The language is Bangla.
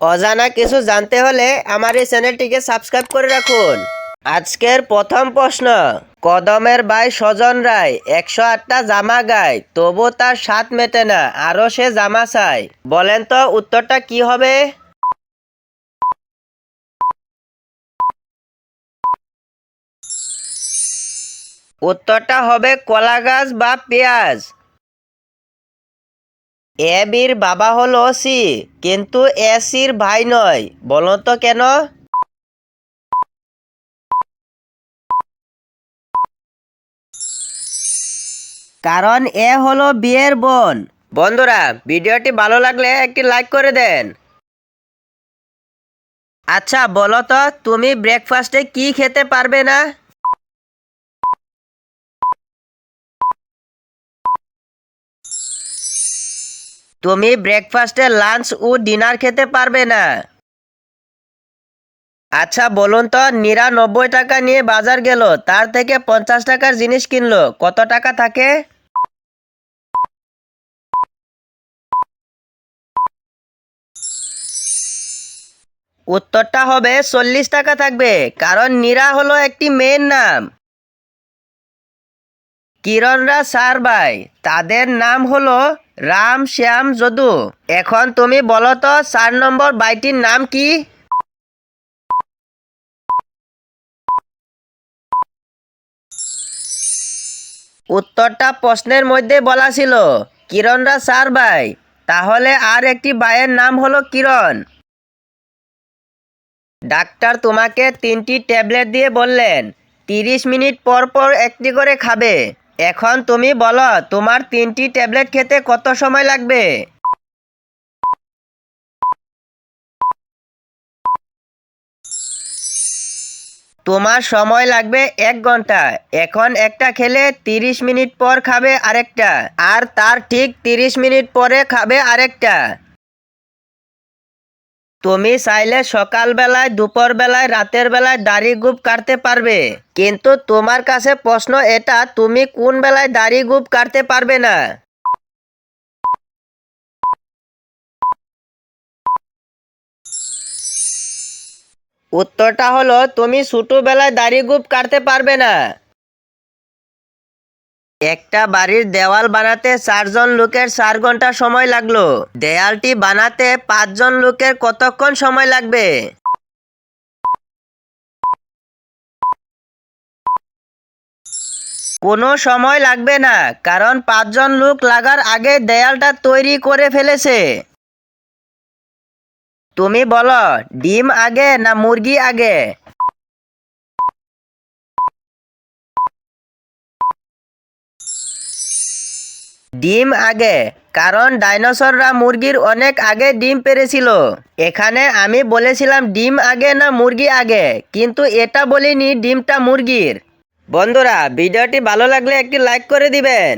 অজানা কিছু জানতে হলে আমার এই চ্যানেলটিকে সাবস্ক্রাইব করে রাখুন। আজকের প্রথম প্রশ্ন, কদমের ভাই সজন রায় একশো আটটা জামা গায়, তবু তার স্বাদ মেটে না আরও সে জামা চায়। বলেন তো উত্তরটা কি হবে? উত্তরটা হবে কলা গাছ বা পেঁয়াজ। এ বির বাবা হলো সি কিন্তু এ সির ভাই নয় বলো তো কেন? কারণ এ হলো বিয়ের বোন। বন্ধুরা, ভিডিওটি ভালো লাগলে একটি লাইক করে দেন। আচ্ছা বলো তো তুমি ব্রেকফাস্টে কি খেতে পারবে না? তুমি ব্রেকফাস্টে লাঞ্চ ও ডিনার খেতে পারবে না। আচ্ছা বলুন তো নিরানব্বই টাকা নিয়ে বাজার গেল, তার থেকে পঞ্চাশ টাকার জিনিস কিনলো, কত টাকা থাকে? উত্তরটা হবে চল্লিশ টাকা থাকবে, কারণ নীরা হলো একটি মেয়ের নাম। কিরণরা সার ভাই, তাদের নাম হলো রাম শ্যাম যদু, এখন তুমি বলো তো চার নম্বর বাইটির নাম কি? উত্তরটা প্রশ্নের মধ্যে বলা ছিল কিরণরা চার ভাই, তাহলে আর একটি ভাইয়ের নাম হলো কিরণ। ডাক্তার তোমাকে তিনটি ট্যাবলেট দিয়ে বললেন, তিরিশ মিনিট পর পর একটি করে খাবে। এখন তুমি বলো, তোমার তিনটি ট্যাবলেট খেতে কত সময় লাগবে? তোমার সময় লাগবে এক ঘণ্টা। এখন একটা খেলে তিরিশ মিনিট পর খাবে আরেকটা। আর তার ঠিক তিরিশ মিনিট পরে খাবে আরেকটা। তুমি চাইলে সকালবেলায়, দুপুরবেলায়, রাতের বেলায় দাড়ি গুপ কাটতে পারবে। কিন্তু তোমার কাছে প্রশ্ন এটা, তুমি কোন বেলায় দাড়ি গুপ কাটতে পারবে না? উত্তরটা হলো, তুমি ছোটবেলায় দাড়ি গুপ কাটতে পারবে না। একটা বাড়ির দেওয়াল বানাতে চারজন লোকের চার ঘণ্টা সময় লাগল। দেয়ালটি বানাতে পাঁচজন লোকের কতক্ষণ সময় লাগবে? কোনো সময় লাগবে না, কারণ পাঁচজন লোক লাগার আগে দেয়ালটা তৈরি করে ফেলেছে। তুমি বলো, ডিম আগে না মুরগি আগে? ডিম আগে, কারণ ডাইনোসররা মুরগির অনেক আগে ডিম পেরেছিল। এখানে আমি বলেছিলাম ডিম আগে না মুরগি আগে, কিন্তু এটা বলিনি ডিমটা মুরগির। বন্ধুরা, ভিডিওটি ভালো লাগলে একটি লাইক করে দিবেন।